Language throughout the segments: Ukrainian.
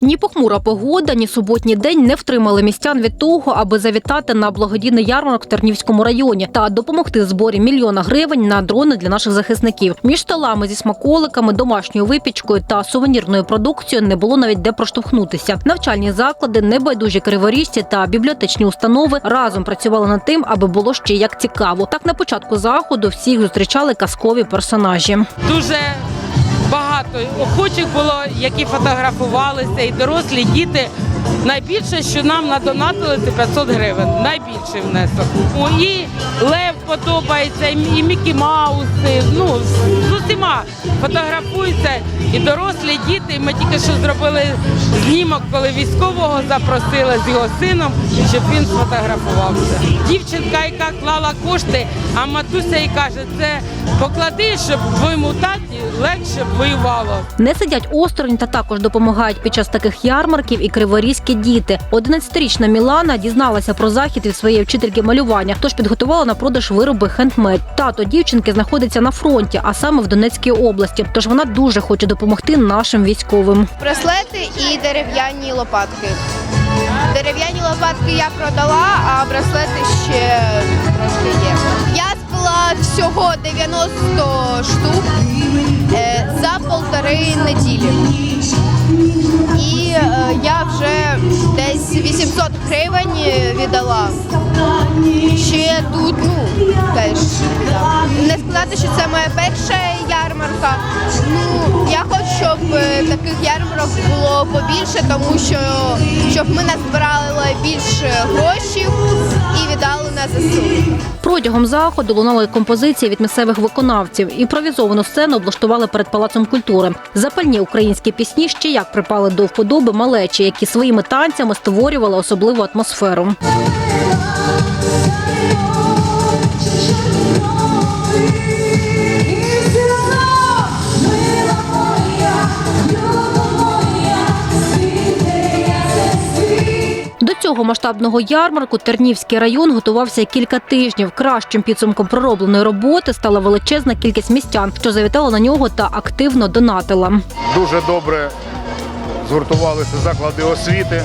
Ні похмура погода, ні суботній день не втримали містян від того, аби завітати на благодійний ярмарок в Тернівському районі та допомогти зборі мільйона гривень на дрони для наших захисників. Між столами зі смаколиками, домашньою випічкою та сувенірною продукцією не було навіть де проштовхнутися. Навчальні заклади, небайдужі криворіжці та бібліотечні установи разом працювали над тим, аби було ще як цікаво. Так на початку заходу всіх зустрічали казкові персонажі. дуже охочих було, які фотографувалися, і дорослі, діти. Найбільше, що нам надонатили, це 500 гривень. Найбільший внесок. І Лев подобається, і Мікі Мауси. Ну, з усіма фотографуються і дорослі, діти. І Ми тільки що зробили знімок, коли військового запросили з його сином, щоб він сфотографувався. Дівчинка, яка клала кошти, а матуся їй каже, це поклади, щоб твоєму таті легше воювало. Не сидять осторонь та також допомагають під час таких ярмарків і криворізькі діти. 11-річна Мілана дізналася про захід від своєї вчительки малювання, тож підготувала на продаж вироби хендмейд. Тато дівчинки знаходиться на фронті, а саме в Донецькій області. Тож вона дуже хоче допомогти нашим військовим. браслети і дерев'яні лопатки. Дерев'яні лопатки я продала, а браслети ще трошки є. Я спила всього 90 штук е, за полтори неділі. І е, я вже десь 800 гривень віддала. Ще тут, ну, теж. Не сказати, що це моя перша ярмарка. Таких ярмарок було побільше, тому що щоб ми назбирали більше грошей і віддали на ЗСУ. Протягом заходу лунали композиції від місцевих виконавців. Імпровізовану сцену облаштували перед палацом культури. Запальні українські пісні ще як припали до вподоби малечі, які своїми танцями створювали особливу атмосферу. Цього масштабного ярмарку Тернівський район готувався кілька тижнів. Кращим підсумком проробленої роботи стала величезна кількість містян, що завітала на нього та активно донатила. Дуже добре згуртувалися заклади освіти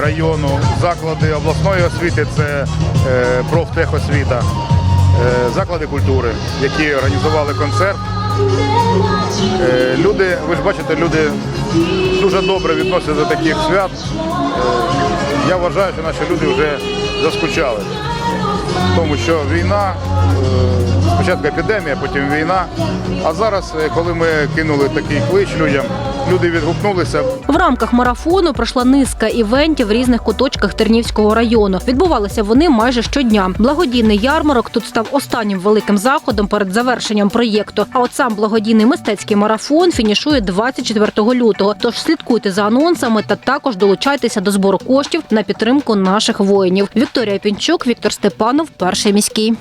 району, заклади обласної освіти це е, профтехосвіта, е, заклади культури, які організували концерт. Е, Люди, ви ж бачите, люди дуже добре відносяться до таких свят. Я вважаю, що наші люди вже заскучали. Тому що війна, е, спочатку епідемія, потім війна. А зараз, е, коли ми кинули такий клич людям, люди відгукнулися. В рамках марафону пройшла низка івентів в різних куточках Тернівського району. Відбувалися вони майже щодня. Благодійний ярмарок тут став останнім великим заходом перед завершенням проєкту. А от сам благодійний мистецький марафон фінішує 24 лютого. Тож слідкуйте за анонсами та також долучайтеся до збору коштів на підтримку наших воїнів. Вікторія Пінчук, Віктор Степанов, перший міський.